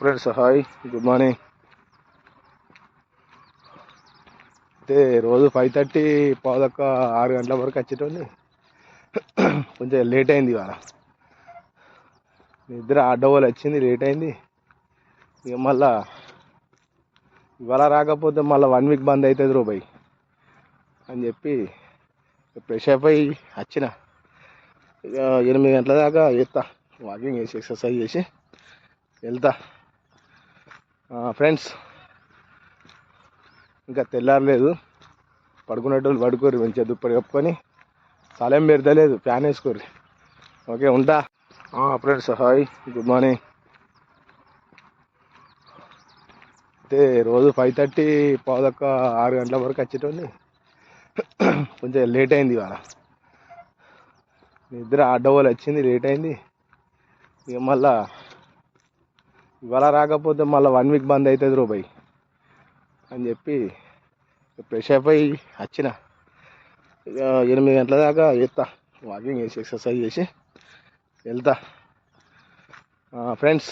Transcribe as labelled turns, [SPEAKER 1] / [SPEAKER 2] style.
[SPEAKER 1] Friends hi good morning అయితే రోజు five thirty పావుదక్క ఆరు గంటల వరకు వచ్చేటోని కొంచెం లేట్ అయింది ఇవాళ. నిద్ర అడ్డవోలు వచ్చింది లేట్ అయింది. ఇక మళ్ళా ఇవాళ రాకపోతే మళ్ళీ వన్ వీక్ బంద్ అవుతుంది రూపాయి అని చెప్పి ఫ్రెష్ అయిపోయి వచ్చిన. ఇక ఎనిమిది గంటల దాకా చేస్తా. వాకింగ్ చేసి ఎక్సర్సైజ్ చేసి వెళ్తా. ఫ్రెండ్స్ ఇంకా తెల్లారలేదు. పడుకునేటోళ్ళు పడుకోరు మంచిగా దుప్పటి కప్పుకొని. సలేం పెడతలేదు ఫ్యాన్ వేసుకోరు ఓకే ఉంటా. Friends hi good morning. అయితే రోజు ఫైవ్ థర్టీ పావుదక్క ఆరు గంటల వరకు వచ్చేటోళ్ళు కొంచెం లేట్ అయింది ఇవాళ. నిద్ర అడ్డవాళ్ళు వచ్చింది లేట్ అయింది. ఇక మళ్ళా ఇవాళ రాకపోతే మళ్ళీ వన్ వీక్ బంద్ అవుతుంది రూపాయి అని చెప్పి ఫ్రెష్ అయిపోయి వచ్చిన. ఇక ఎనిమిది గంటల దాకా చేస్తా వాకింగ్ చేసి ఎక్సర్సైజ్ చేసి వెళ్తా. ఫ్రెండ్స్